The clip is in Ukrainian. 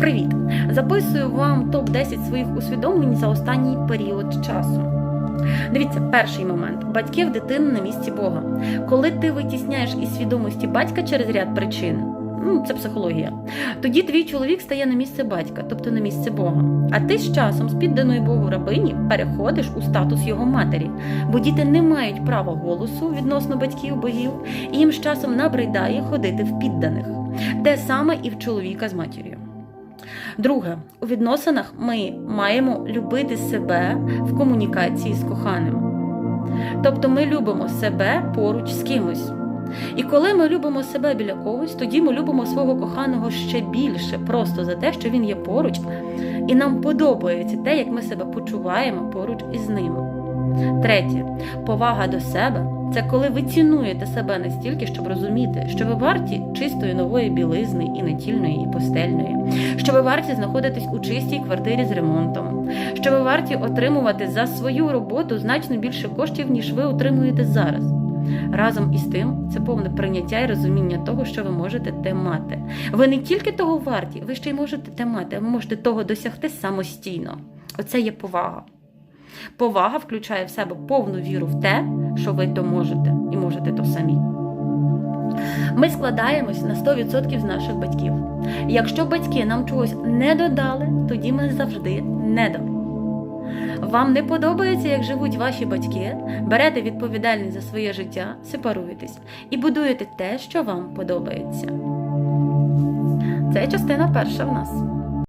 Привіт! Записую вам топ-10 своїх усвідомлень за останній період часу. Дивіться, перший момент батьків дитини на місці Бога. Коли ти витісняєш із свідомості батька через ряд причин, ну це психологія, тоді твій чоловік стає на місце батька, тобто на місце Бога. А ти з часом з підданої Богу рабині переходиш у статус його матері, бо діти не мають права голосу відносно батьків богів, і їм з часом набридає ходити в підданих. Те саме і в чоловіка з матір'ю. Друге, у відносинах ми маємо любити себе в комунікації з коханим. Тобто ми любимо себе поруч з кимось. І коли ми любимо себе біля когось, тоді ми любимо свого коханого ще більше, просто за те, що він є поруч, і нам подобається те, як ми себе почуваємо поруч із ним. Третє повага до себе це коли ви цінуєте себе настільки, щоб розуміти, що ви варті чистої нової білизни і нетільної, і постельної, що ви варті знаходитись у чистій квартирі з ремонтом, що ви варті отримувати за свою роботу значно більше коштів, ніж ви отримуєте зараз. Разом із тим, це повне прийняття і розуміння того, що ви можете те мати. Ви не тільки того варті, ви ще й можете те мати, а ви можете того досягти самостійно. Оце є повага. Повага включає в себе повну віру в те, що ви то можете, і можете то самі. Ми складаємось на 100% з наших батьків. Якщо батьки нам чогось не додали, тоді ми завжди не дали. Вам не подобається, як живуть ваші батьки, берете відповідальність за своє життя, сепаруєтесь і будуєте те, що вам подобається. Це частина перша в нас.